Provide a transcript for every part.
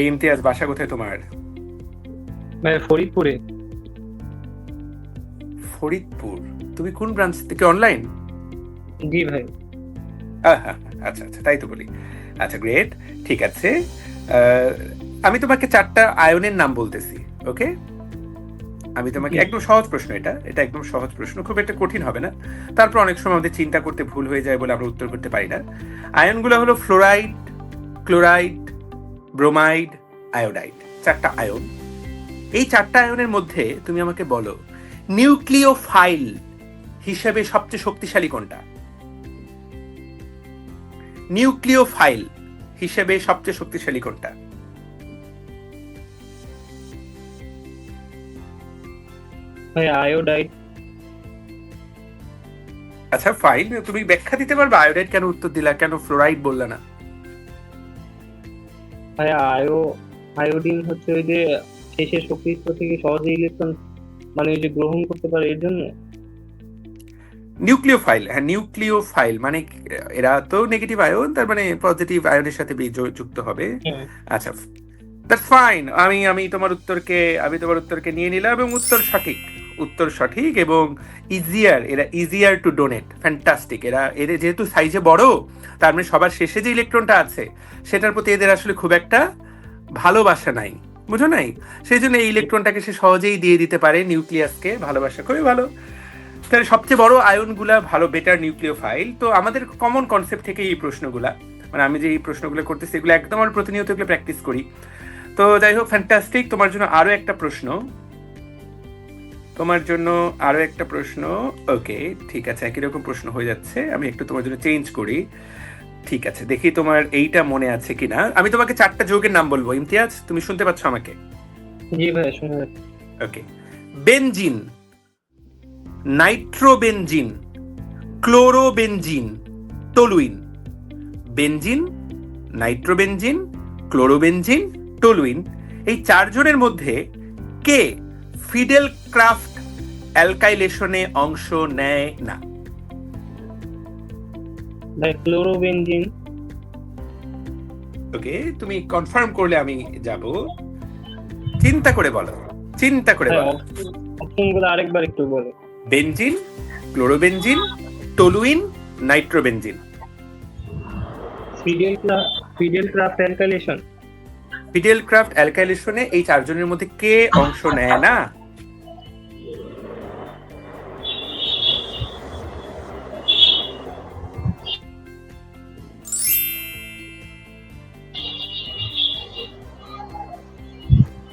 এই ইমতিয়াজ বাসা কোথায় তোমার? ভাই ফরিদপুরে। ফরিদপুর? তুমি কোন ব্রাঞ্চ থেকে? অনলাইন জি ভাই। আচ্ছা আচ্ছা তাই তো বলি। আচ্ছা গ্রেট ঠিক আছে। আমি তোমাকে চারটা আয়নের নাম বলতেছি ওকে আমি তোমাকে একদম সহজ প্রশ্ন এটা এটা একদম সহজ প্রশ্ন খুব একটা কঠিন হবে না। তারপর অনেক সময় আমাদের চিন্তা করতে ভুল হয়ে যায় বলে আমরা উত্তর করতে পারি না। আয়নগুলো হলো ফ্লোরাইড ক্লোরাইড ব্রোমাইড আয়োডাইড চারটা আয়ন। এই চারটা আয়নের মধ্যে তুমি আমাকে বলো নিউক্লিওফাইল হিসেবে সবচেয়ে শক্তিশালী কোনটা? নিউক্লিওফাইল হিসেবে সবচেয়ে শক্তিশালী কোনটা? আয়োডাইড। আচ্ছা ফাইন তুমি ব্যাখ্যা দিতে পারবে? আয়োডাইড কেন উত্তর দিলা? কেন ফ্লোরাইড বললা না? ভাই আয়ো আয়োডিন হচ্ছে ওই যে শেষের শক্তিস্থ থেকে সহজে ইলেকট্রন মানে ওই যে গ্রহণ করতে পারে এর জন্য? নিউক্লিওফাইল হ্যাঁ নিউক্লিওফাইল মানে এরা তো নেগেটিভ আয়ন তার মানে পজিটিভ আয়নের সাথে যুক্ত হবে। আচ্ছা দ্যাটস ফাইন আমি আমি তোমার উত্তরকে আমি তোমার উত্তরকে নিয়ে নিলাম এবং উত্তর সঠিক। উত্তর সঠিক এবং ইজিয়ার এরা ইজিয়ার টু ডোনেট ফ্যান্টাস্টিক এরা, এদের যেহেতু সাইজে বড়, তার মানে সবার শেষে যে ইলেকট্রনটা আছে, সেটার প্রতি এদের আসলে খুব একটা ভালোবাসা নাই। বুঝো নাই? সেই জন্য এই ইলেকট্রনটাকে সে সহজেই দিয়ে দিতে পারে নিউক্লিয়াসকে ভালোবাসা খুবই ভালো। তাহলে সবচেয়ে বড় আয়নগুলা ভালো বেটার নিউক্লিয় ফাইল তো আমাদের কমন কনসেপ্ট থেকে এই প্রশ্নগুলা মানে আমি যে এই প্রশ্নগুলো করতেছি, এগুলো একদম আমরা প্রতিনিয়ত এগুলো প্র্যাকটিস করি। তো যাই হোক ফ্যান্টাস্টিক তোমার জন্য আরও একটা প্রশ্ন। তোমার জন্য আরও একটা প্রশ্ন। ওকে ঠিক আছে একই রকম প্রশ্ন হয়ে যাচ্ছে। আমি একটু তোমার জন্য চেঞ্জ করি। ঠিক আছে দেখি তোমার এইটা মনে আছে কিনা। আমি তোমাকে চারটা যৌগের নাম বলব। ইমতিয়াজ তুমি শুনতে পাচ্ছ আমাকে? জি ভাই শুনে okay benzene nitrobenzene chlorobenzene toluene. Benzene nitrobenzene chlorobenzene toluene. এই চারজনের মধ্যে কে ফিডেল ক্রাফট অ্যালকাইলেশনে অংশ নেয় না। ভাই ক্লোরোবেনজিন ওকে তুমি কনফার্ম করলে আমি যাব। চিন্তা করে বলো চিন্তা করে বলো। অপশনগুলো আরেকবার একটু বলো। Benzene chlorobenzene toluene nitrobenzene Friedel Friedel Crafts alkylation Friedel Crafts অ্যালকাইলেশনে এই চারজনের মধ্যে কে অংশ নেয় না?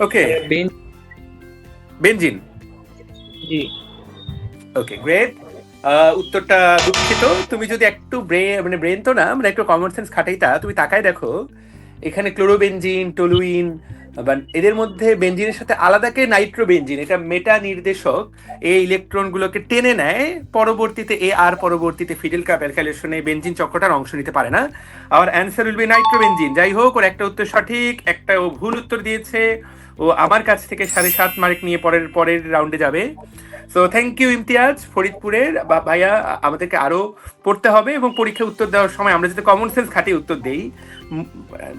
ওকে বেন বেনজিন জি. ওকে গ্রেট উত্তরটা দুঃখিত। তুমি যদি একটু ব্রেন মানে ব্রেন তো না মানে একটু কমন সেন্স খাটাইতা তুমি তাকায় দেখো। এখানে ক্লোরোবেনজিন, টলুইন এদের মধ্যে বেঞ্জিনের সাথে আলাদাকে নাইট্রোবেনজিন, এটা মেটা নির্দেশক এই ইলেকট্রনগুলোকে টেনে নেয়, পরবর্তীতে এ আর, পরবর্তীতে ফিডেল কাপ অ্যালকাইলেশনে বেনজিন চক্রটার অংশ নিতে পারে না। আর অ্যান্সার উইল বি নাইট্রোবেনজিন। যাই হোক, ওর একটা উত্তর সঠিক, একটা ও ভুল উত্তর দিয়েছে। ও আমার কাছ থেকে সাড়ে সাত মার্ক নিয়ে পরের পরের রাউন্ডে যাবে। সো থ্যাংক ইউ ইমতিয়াজ ফরিদপুরের বা ভাইয়া, আমাদেরকে আরও পড়তে হবে এবং পরীক্ষায় উত্তর দেওয়ার সময় আমরা যদি কমন সেন্স খাটিয়ে উত্তর দেই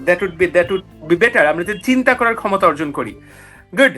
that would be that would be better আমরা যদি চিন্তা করার ক্ষমতা অর্জন করি। গুড